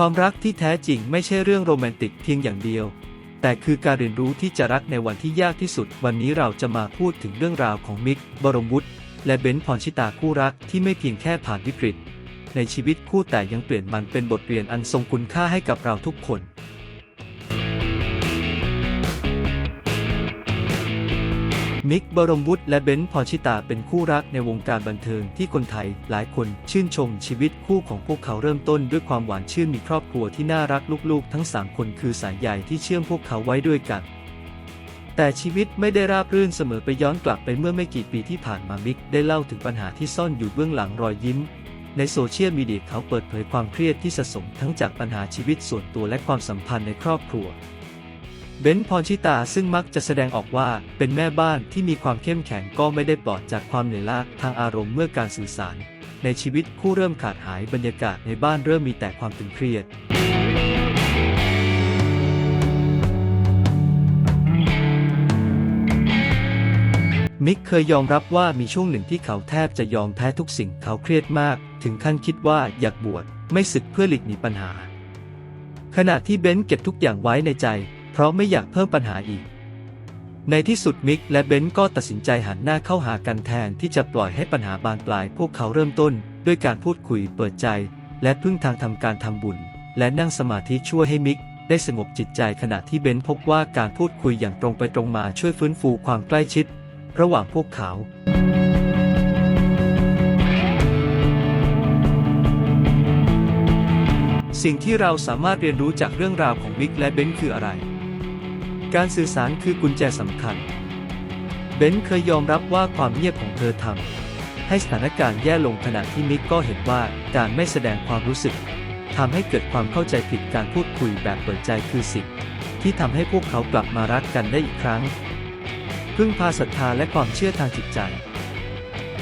ความรักที่แท้จริงไม่ใช่เรื่องโรแมนติกเพียงอย่างเดียว แต่คือการเรียนรู้ที่จะรักในวันที่ยากที่สุด วันนี้เราจะมาพูดถึงเรื่องราวของมิก บรมวุฒิ และเบนซ์พรชิตาคู่รักที่ไม่เพียงแค่ผ่านวิกฤต ในชีวิตคู่แต่ยังเปลี่ยนมันเป็นบทเรียนอันทรงคุณค่าให้กับเราทุกคน มิก บรมวุฒิ และเบนซ์พรชิตาเป็นคู่รักในวงการบันเทิงที่คนไทยหลายคนชื่นชมชีวิตคู่ของพวกเขาเริ่มต้นด้วยความหวานชื่นมีครอบครัวที่น่ารักลูกๆ ทั้ง 3 คนคือสายใยที่เชื่อมพวกเขาไว้ด้วยกัน แต่ชีวิตไม่ได้ราบรื่นเสมอไปย้อนกลับไปเมื่อไม่กี่ปีที่ผ่านมามิกได้เล่าถึงปัญหาที่ซ่อนอยู่เบื้องหลังรอยยิ้ม ในโซเชียลมีเดียเขาเปิดเผยความเครียดที่สะสมทั้งจากปัญหาชีวิตส่วนตัวและความสัมพันธ์ในครอบครัว เบนซ์พรชิตาซึ่งมักจะแสดงออกว่าเป็นแม่บ้านที่มีความเข้มแข็งก็ไม่ได้ปลอดจากความเหนื่อยล้าทางอารมณ์เมื่อการสื่อสาร ในชีวิตคู่เริ่มขาดหายบรรยากาศในบ้านเริ่มมีแต่ความตึงเครียด มิกเคยยอมรับว่ามีช่วงหนึ่งที่เขาแทบจะยอมแพ้ทุกสิ่งเขาเครียดมาก ถึงขั้นคิดว่าอยากบวชไม่ศึกเพื่อหลีกหนีปัญหา ขณะที่เบนซ์เก็บทุกอย่างไว้ในใจ ราะไม่อยากเพิ่มปัญหาอีก ในที่สุดมิกและเบนซ์ก็ตัดสินใจหันหน้าเข้าหากันแทนที่จะปล่อยให้ปัญหาบานปลาย พวกเขาเริ่มต้น ด้วยการพูดคุยเปิดใจ และพึ่งทางทำการทำบุญ และนั่งสมาธิช่วยให้มิกได้สงบจิตใจขณะที่เบนพบว่าการพูดคุยอย่างตรงไปตรงมาช่วยฟื้นฟูความใกล้ชิด ระหว่างพวกเขา สิ่งที่เราสามารถเรียนรู้จากเรื่องราวของมิกและเบนซ์คืออะไร การสื่อสารคือกุญแจสำคัญ เบนเคยยอมรับว่าความเงียบของเธอทำให้สถานการณ์แย่ลงขณะที่มิกก็เห็นว่าการไม่แสดงความรู้สึกทำให้เกิดความเข้าใจผิดการพูดคุยแบบเปิดใจคือสิ่งที่ทำให้พวกเขากลับมารักกันได้อีกครั้ง พึ่งพาศรัทธาและความเชื่อทางจิตใจ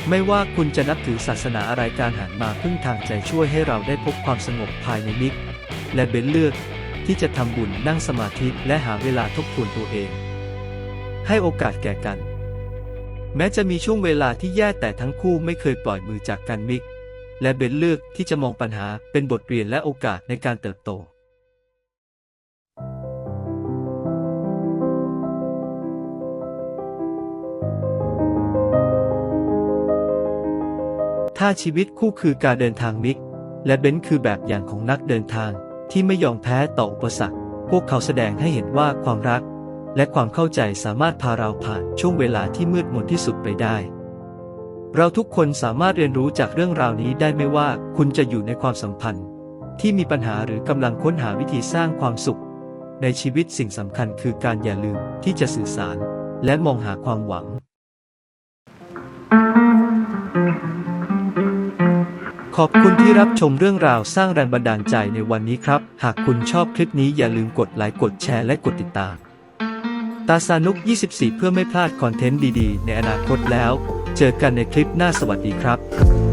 ไม่ว่าคุณจะนับถือศาสนาอะไรการหันมาพึ่งทางใจช่วยให้เราได้พบความสงบภายในมิก และเบนเลือก ที่จะทำบุญนั่งสมาธิและหาเวลาทบทวนตัวเอง ให้โอกาสแก่กัน แม้จะมีช่วงเวลาที่แย่แต่ทั้งคู่ไม่เคยปล่อยมือจากกันมิก และเบนเลือกที่จะมองปัญหาเป็นบทเรียนและโอกาสในการเติบโตถ้าชีวิตคู่คือการเดินทางมิก และเบนซ์คือแบบอย่างของนักเดินทาง ที่ไม่ยอมแพ้ต่ออุปสรรค พวกเขาแสดงให้เห็นว่าความรัก และความเข้าใจสามารถพาเราผ่านช่วงเวลาที่มืดมนที่สุดไปได้ เราทุกคนสามารถเรียนรู้จากเรื่องราวนี้ได้ไม่ว่าคุณจะอยู่ในความสัมพันธ์ ที่มีปัญหาหรือกำลังค้นหาวิธีสร้างความสุข ในชีวิตสิ่งสำคัญคือการอย่าลืมที่จะสื่อสาร และมองหาความหวัง ขอบคุณที่รับชมเรื่องราวสร้างแรงบันดาลใจในวันนี้ครับ หากคุณชอบคลิปนี้อย่าลืมกดไลค์กดแชร์และกดติดตาม ตาซานุก 24 เพื่อไม่พลาดคอนเทนต์ดีๆ ในอนาคตแล้ว เจอกันในคลิปหน้าสวัสดีครับ